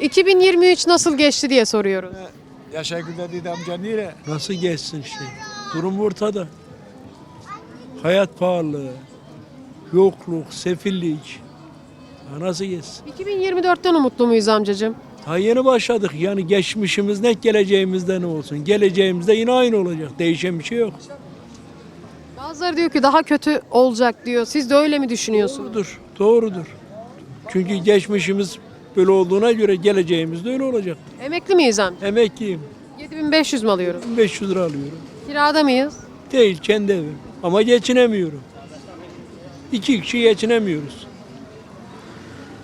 2023 nasıl geçti diye soruyoruz. Yaşar Güler dedi amca niye? Nasıl geçsin işte? Durum ortada. Hayat pahalılığı, yokluk, sefillik. Ha, Nasıl geçsin? 2024'ten umutlu muyuz amcacığım? Ha yeni başladık. Yani geçmişimiz ne geleceğimizde ne olsun? Geleceğimizde yine aynı olacak. Değişen bir şey yok. Bazıları diyor ki daha kötü olacak diyor. Siz de öyle mi düşünüyorsunuz? Doğrudur. Doğrudur. Çünkü geçmişimiz böyle olduğuna göre geleceğimiz de öyle olacak. Emekli miyiz amca? Emekliyim. 7500 mi alıyoruz? 500 lira alıyorum. Kirada mıyız? Değil kendi evim. Ama geçinemiyorum. İki kişi geçinemiyoruz.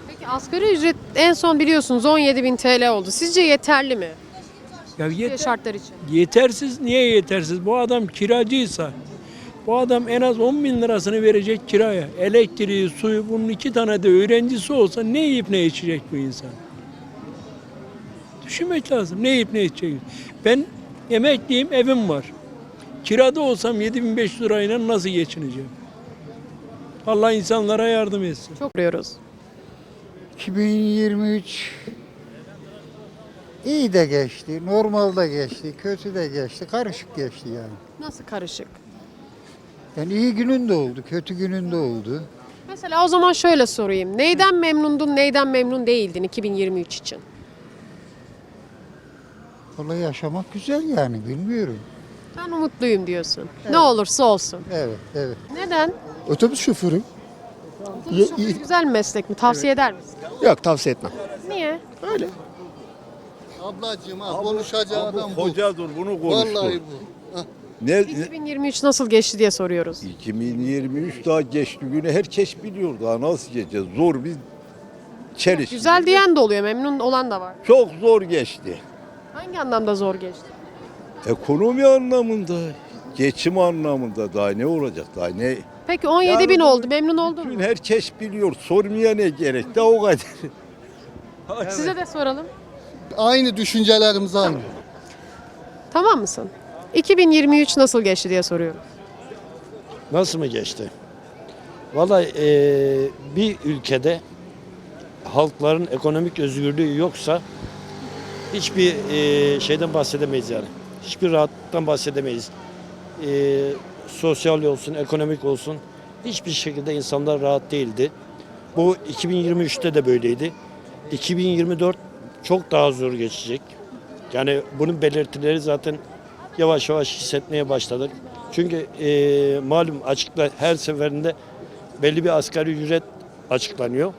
Peki asgari ücret en son biliyorsunuz 17.000 TL oldu. Sizce yeterli mi? Ya Türkiye yeter, şartlar için. yetersiz niye yetersiz? Bu adam kiracıysa bu adam en az 10 bin lirasını verecek kiraya. Elektriği, suyu bunun iki tane de öğrencisi olsa ne yiyip ne içecek bu insan? Düşünmek lazım. Ne yiyip ne içecek? Ben emekliyim, evim var. Kirada olsam 7500 lirayla nasıl geçineceğim? Allah insanlara yardım etsin. Çok görüyoruz. 2023 iyi de geçti, normal de geçti, kötü de geçti, karışık geçti yani. Nasıl karışık? Yani iyi günün de oldu, kötü günün de oldu. Mesela o zaman şöyle sorayım. Neyden memnundun, neyden memnun değildin 2023 için? Vallahi yaşamak güzel yani, bilmiyorum. Ben umutluyum diyorsun. Ne olursa olsun. Evet, evet. Neden? Otobüs şoförü. Otobüs şoförü güzel bir meslek mi? Tavsiye eder misin? Yok tavsiye etmem. Niye? Öyle. Ablacığım ha konuşacağı adam bu. Hoca dur bunu konuştu. Vallahi bu. Ne, ne- 2023 nasıl geçti diye soruyoruz. 2023 daha geçti günü herkes biliyor daha nasıl geçeceğiz. Zor bir çeliş. Güzel diyen de oluyor, memnun olan da var. Çok zor geçti. Hangi anlamda zor geçti? Ekonomi anlamında, geçim anlamında daha ne olacak daha ne? Peki 17 bin Yani bu- oldu, memnun oldun Bütün mu? herkes biliyor. Sormaya ne gerek de o kadar. Size de soralım. Aynı düşüncelerimiz aynı. Tamam mısın? 2023 nasıl geçti diye soruyorum. Nasıl mı geçti? Vallahi eee, bir ülkede halkların ekonomik özgürlüğü yoksa hiçbir eee, şeyden bahsedemeyiz yani. Hiçbir rahatlıktan bahsedemeyiz. Eee, sosyal olsun, ekonomik olsun hiçbir şekilde insanlar rahat değildi. Bu 2023'te de böyleydi. 2024 çok daha zor geçecek. Yani bunun belirtileri zaten yavaş yavaş hissetmeye başladık. Çünkü eee, malum açıkla her seferinde belli bir asgari ücret açıklanıyor.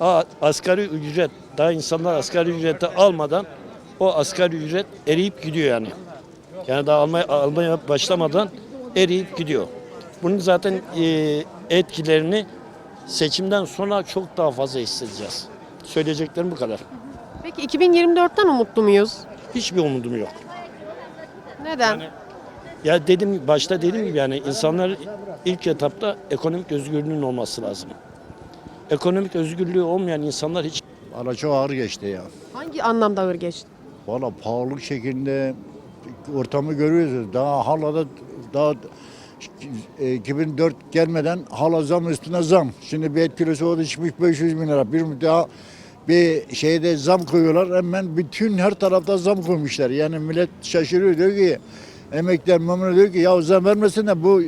Aa, asgari ücret daha insanlar asgari ücreti almadan o asgari ücret eriyip gidiyor yani. Yani daha almaya, almaya başlamadan eriyip gidiyor. Bunun zaten eee, etkilerini seçimden sonra çok daha fazla hissedeceğiz. Söyleyeceklerim bu kadar. Peki 2024'ten umutlu muyuz? Hiçbir umudum yok. Neden? Ya dedim başta dediğim gibi yani insanlar ilk etapta ekonomik özgürlüğünün olması lazım. Ekonomik özgürlüğü olmayan insanlar hiç Valla çok ağır geçti ya. Hangi anlamda ağır geçti? Valla pahalılık şeklinde ortamı görüyoruz. Daha hala da daha e, 2004 gelmeden hala zam üstüne zam. Şimdi bir et kilosu oldu çıkmış 500 bin lira. Bir daha bir şeyde zam koyuyorlar. Hemen bütün her tarafta zam koymuşlar. Yani millet şaşırıyor diyor ki emekler memnun diyor ki ya zam vermesin de bu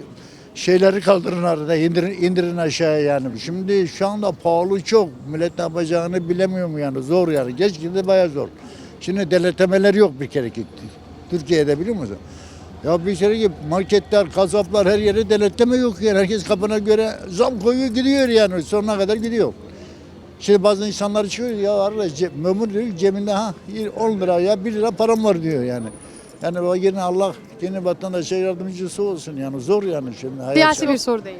şeyleri kaldırın arada indirin, indirin aşağıya yani. Şimdi şu anda pahalı çok. Millet ne yapacağını bilemiyor mu yani zor yani. Geç de bayağı zor. Şimdi denetemeler yok bir kere gitti. Türkiye'de biliyor musun? Ya bir kere ki marketler, kasaplar her yere denetleme yok yani. Herkes kapına göre zam koyuyor gidiyor yani. Sonuna kadar gidiyor. Şimdi bazı insanlar çıkıyor ya arkadaş ce- memur diyor cebinde ha 10 lira ya 1 lira param var diyor yani. Yani o yine Allah yine vatandaşa yardımcısı olsun yani zor yani şimdi. hayat Siyasi şartı. bir soru değil.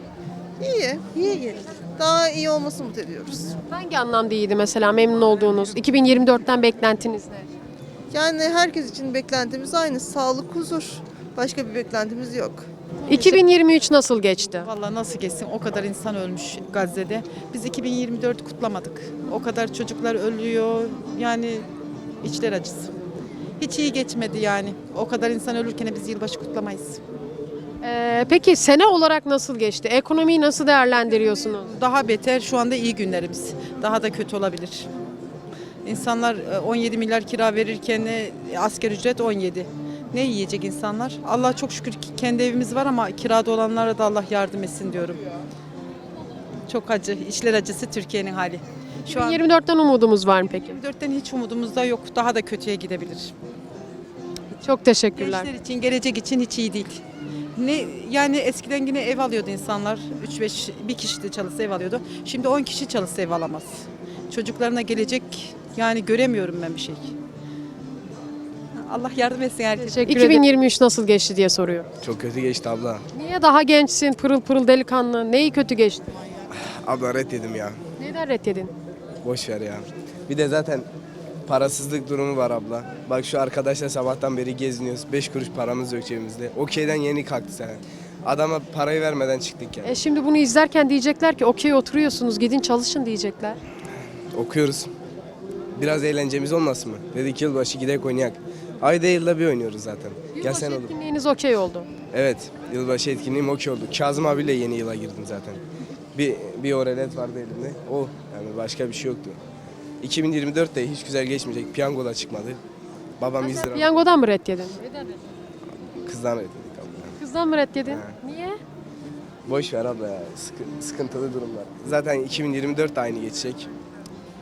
İyi, iyi gelir. Daha iyi olmasını umut ediyoruz. Hangi anlamda iyiydi mesela memnun olduğunuz? 2024'ten beklentiniz ne? Yani herkes için beklentimiz aynı. Sağlık, huzur. Başka bir beklentimiz yok. 2023 nasıl geçti? Vallahi nasıl geçsin o kadar insan ölmüş Gazze'de. Biz 2024 kutlamadık. O kadar çocuklar ölüyor. Yani içler acısı. Hiç iyi geçmedi yani. O kadar insan ölürken biz yılbaşı kutlamayız. Ee, peki sene olarak nasıl geçti? Ekonomiyi nasıl değerlendiriyorsunuz? Daha beter şu anda iyi günlerimiz. Daha da kötü olabilir. İnsanlar e, 17 milyar kira verirken e, asgari ücret 17. Ne yiyecek insanlar? Allah çok şükür ki kendi evimiz var ama kirada olanlara da Allah yardım etsin diyorum. Çok acı, içler acısı Türkiye'nin hali. Şu an 2024'ten umudumuz var mı peki? 24'ten hiç umudumuz da yok. Daha da kötüye gidebilir. Çok teşekkürler. Gençler için, gelecek için hiç iyi değil. Ne yani eskiden yine ev alıyordu insanlar. 3-5 bir kişi de çalışsa ev alıyordu. Şimdi 10 kişi çalışsa ev alamaz. Çocuklarına gelecek yani göremiyorum ben bir şey. Allah yardım etsin herkese. Teşekkür 2023 nasıl geçti diye soruyor. Çok kötü geçti abla. Niye daha gençsin, pırıl pırıl delikanlı? Neyi kötü geçti? Abla reddedim ya. Neden reddedin? Boş ver ya. Bir de zaten parasızlık durumu var abla. Bak şu arkadaşla sabahtan beri geziniyoruz. 5 kuruş paramız yok cebimizde. Okey'den yeni kalktı sen. Adama parayı vermeden çıktık ya. E şimdi bunu izlerken diyecekler ki okey oturuyorsunuz gidin çalışın diyecekler. Okuyoruz. Biraz eğlencemiz olmasın mı? Dedik yılbaşı gidek oynayak. Ayda yılda bir oynuyoruz zaten. Yılbaşı Gelsen olur. etkinliğiniz okey oldu. Evet, yılbaşı etkinliğim okey oldu. Kazım abiyle yeni yıla girdim zaten. Bir, bir orelet vardı elimde. O, yani başka bir şey yoktu. 2024 de hiç güzel geçmeyecek. Piyango da çıkmadı. Babam 100 lira Piyangodan mı reddedin? kızdan ödedik abla. Kızdan mı reddedin? Niye? Boş ver abla ya. Sıkı- sıkıntılı durumlar. Zaten 2024 de aynı geçecek.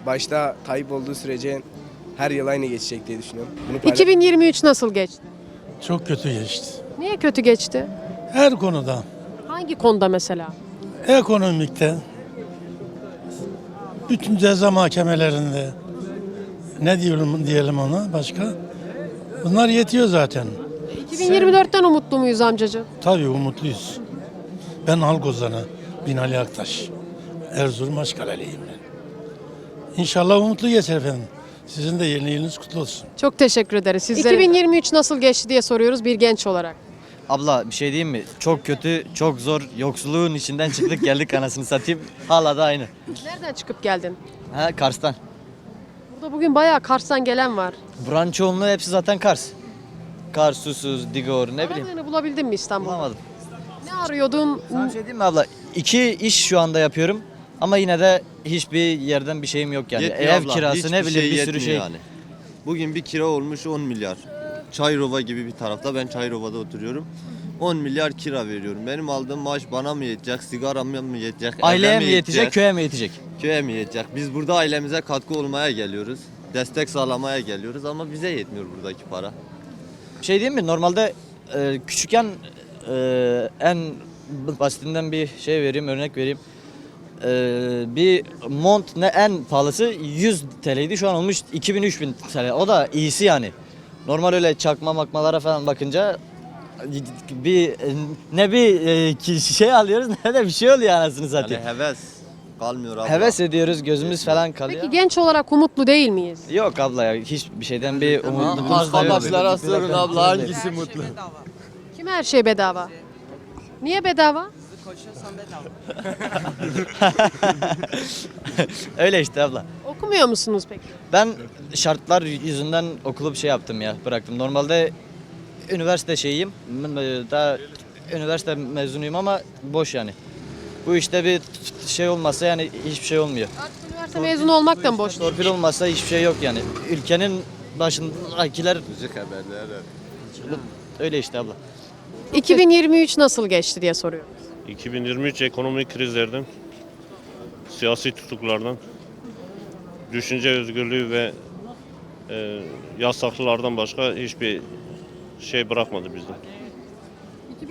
Başta Tayyip olduğu sürece her yıl aynı geçecek diye düşünüyorum. Bunu paylaş- 2023 nasıl geçti? Çok kötü geçti. Niye kötü geçti? Her konuda. Hangi konuda mesela? Ekonomikte, bütün ceza mahkemelerinde, ne diyelim, diyelim ona başka? Bunlar yetiyor zaten. 2024'ten umutlu muyuz amcacığım? Tabii umutluyuz. Ben halk ozanı Binali Aktaş. Erzurum Aşkaleliyim ben. İnşallah umutlu geçer efendim. Sizin de yeni yılınız kutlu olsun. Çok teşekkür ederiz sizlere. 2023 nasıl geçti diye soruyoruz bir genç olarak. Abla bir şey diyeyim mi? Çok kötü, çok zor. Yoksulluğun içinden çıktık geldik anasını satayım. Hala da aynı. Nereden çıkıp geldin? Ha Kars'tan. Burada bugün bayağı Kars'tan gelen var. Buranın çoğunluğu hepsi zaten Kars. Kars, Susuz, Digor ne bileyim. Aradığını bulabildin mi İstanbul'da? Bulamadım. Ne arıyordun? Sana bir şey diyeyim mi abla? İki iş şu anda yapıyorum. Ama yine de hiçbir yerden bir şeyim yok yani. Yetmiyor Ev abla, kirası hiçbir ne bileyim şey bir sürü yetmiyor şey. yani. Bugün bir kira olmuş 10 milyar. Çayrova gibi bir tarafta ben Çayrova'da oturuyorum. 10 milyar kira veriyorum. Benim aldığım maaş bana mı yetecek, sigarama mı yetecek, eve Aileye mi yetecek, köye mi yetecek? köye mi yetecek? Biz burada ailemize katkı olmaya geliyoruz. Destek sağlamaya geliyoruz ama bize yetmiyor buradaki para. Şey diyeyim mi? Normalde e, küçükken e, en basitinden bir şey vereyim, örnek vereyim. E, bir mont ne en pahalısı 100 TL'ydi. Şu an olmuş 2000-3000 TL. O da iyisi yani. Normal öyle çakma makmalara falan bakınca bir ne bir e, şey alıyoruz ne de bir şey oluyor anasını Yani satayım. heves kalmıyor abla. Heves ediyoruz, gözümüz falan kalıyor. Peki genç olarak umutlu değil miyiz? Yok abla ya hiçbir şeyden bir umudumuz da yok. Sorun abla hangisi mutlu? Kime her şey bedava? Niye bedava? Öyle işte abla. Okumuyor musunuz peki? Ben şartlar yüzünden okulu bir şey yaptım ya bıraktım. Normalde üniversite şeyiyim. Daha üniversite mezunuyum ama boş yani. Bu işte bir şey olmasa yani hiçbir şey olmuyor. Artık üniversite mezunu olmaktan boş. Torpil olmasa hiçbir şey yok yani. Ülkenin başındakiler Müzik haberleri. öyle işte abla. 2023 nasıl geçti diye soruyor. 2023 ekonomik krizlerden, siyasi tutuklardan, düşünce özgürlüğü ve e, yasaklardan başka hiçbir şey bırakmadı bizden.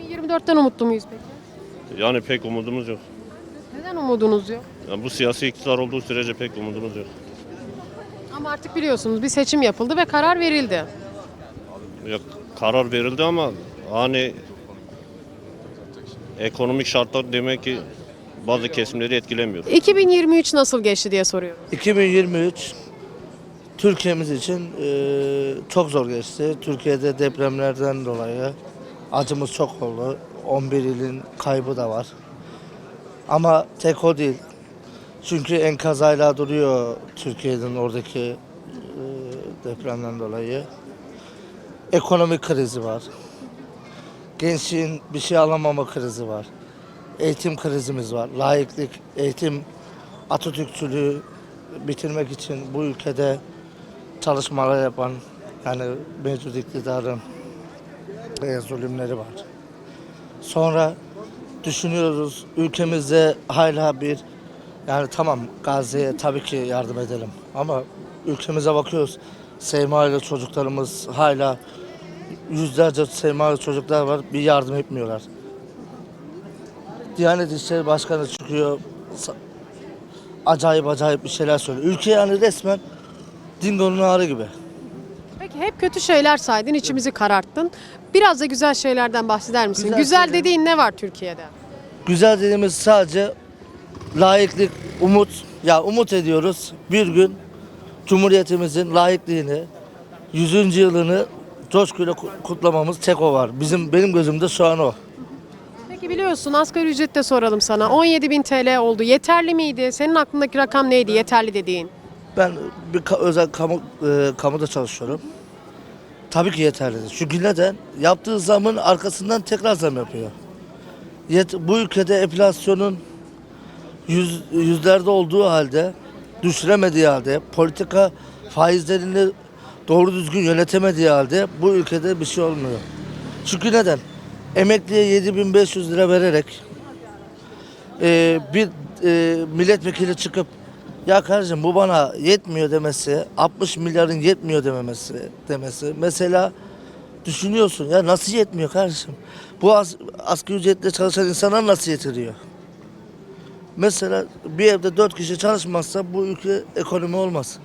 2024'ten umutlu muyuz peki? Yani pek umudumuz yok. Neden umudunuz yok? Yani bu siyasi iktidar olduğu sürece pek umudumuz yok. Ama artık biliyorsunuz bir seçim yapıldı ve karar verildi. Ya, karar verildi ama hani ekonomik şartlar demek ki bazı kesimleri etkilemiyor. 2023 nasıl geçti diye soruyor. 2023 Türkiye'miz için e, çok zor geçti. Türkiye'de depremlerden dolayı acımız çok oldu. 11 ilin kaybı da var. Ama tek o değil. Çünkü enkaz hala duruyor Türkiye'nin oradaki e, depremden dolayı. Ekonomik krizi var. Gençliğin bir şey alamama krizi var. Eğitim krizimiz var. Layıklık, eğitim, Atatürkçülüğü bitirmek için bu ülkede çalışmalar yapan yani mevcut iktidarın e, zulümleri var. Sonra düşünüyoruz ülkemizde hala bir yani tamam Gazze'ye tabii ki yardım edelim ama ülkemize bakıyoruz. Seymalı çocuklarımız hala yüzlerce Seymalı çocuklar var bir yardım etmiyorlar. Diyanet İşleri Başkanı çıkıyor acayip acayip bir şeyler söylüyor. Ülke yani resmen dingonun ağrı gibi. Peki hep kötü şeyler saydın, içimizi kararttın. Biraz da güzel şeylerden bahseder misin? Güzel Güzel, şeyler- dediğin ne var Türkiye'de? Güzel dediğimiz sadece layıklık, umut. Ya umut ediyoruz bir gün Cumhuriyetimizin layıklığını 100. yılını coşkuyla ku- kutlamamız tek o var. Bizim benim gözümde şu an o. Peki biliyorsun asgari ücrette soralım sana. 17.000 TL oldu. Yeterli miydi? Senin aklındaki rakam neydi yeterli dediğin? Ben bir ka- özel kamu e, kamuda çalışıyorum. Tabii ki yeterlidir. Çünkü neden? Yaptığı zamın arkasından tekrar zam yapıyor. Yet, bu ülkede enflasyonun yüz, yüzlerde olduğu halde, düşüremediği halde, politika faizlerini doğru düzgün yönetemediği halde bu ülkede bir şey olmuyor. Çünkü neden? Emekliye 7500 lira vererek e, bir e, milletvekili çıkıp ya kardeşim bu bana yetmiyor demesi, 60 milyarın yetmiyor dememesi demesi. Mesela düşünüyorsun ya nasıl yetmiyor kardeşim? Bu as, asgari ücretle çalışan insanlar nasıl yetiriyor? Mesela bir evde dört kişi çalışmazsa bu ülke ekonomi olmaz.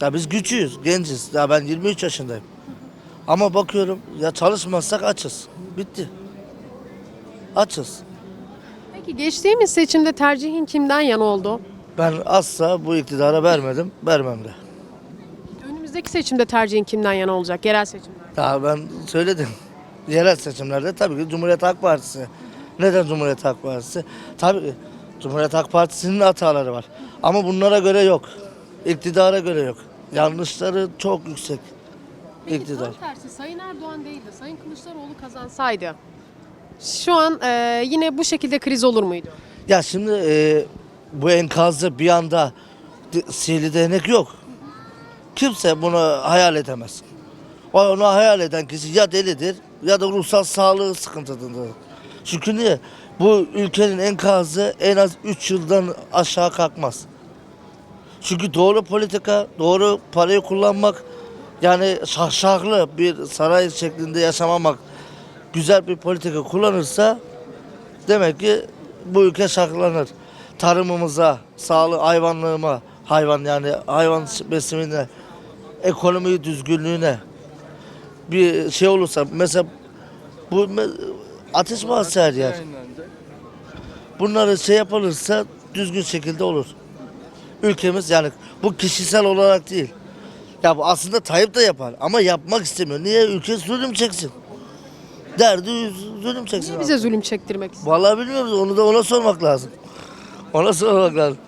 Ya biz güçlüyüz, genciz. Ya ben 23 yaşındayım. Ama bakıyorum ya çalışmazsak açız. Bitti. Açız. Peki geçtiğimiz seçimde tercihin kimden yana oldu? Ben asla bu iktidara vermedim, vermem de. Önümüzdeki seçimde tercihin kimden yana olacak? Yerel seçimde. Daha ben söyledim. Yerel seçimlerde tabii ki Cumhuriyet Halk Partisi. Neden Cumhuriyet Halk Partisi? Tabii ki Cumhuriyet Halk Partisi'nin hataları var. Ama bunlara göre yok. İktidara göre yok. Yanlışları çok yüksek. Peki İktidar. tam tersi Sayın Erdoğan değil de Sayın Kılıçdaroğlu kazansaydı şu an e, yine bu şekilde kriz olur muydu? Ya şimdi e, bu enkazı bir anda di- sihirli değnek yok. Kimse bunu hayal edemez. O onu hayal eden kişi ya delidir ya da ruhsal sağlığı sıkıntıdır. Çünkü niye? Bu ülkenin enkazı en az 3 yıldan aşağı kalkmaz. Çünkü doğru politika, doğru parayı kullanmak, yani şahşahlı bir saray şeklinde yaşamamak, güzel bir politika kullanırsa demek ki bu ülke şarkılanır. Tarımımıza, sağlık, hayvanlığıma, hayvan yani hayvan besimine, ekonomi düzgünlüğüne bir şey olursa mesela bu ateş bahsi her yer. Bunları şey yapılırsa düzgün şekilde olur. Ülkemiz yani bu kişisel olarak değil. Ya bu aslında Tayyip de yapar ama yapmak istemiyor. Niye? Ülke zulüm çeksin. Derdi zulüm çeksin. Niye bize zulüm çektirmek istiyor? Vallahi bilmiyoruz. Onu da ona sormak lazım. Ona sormak lazım.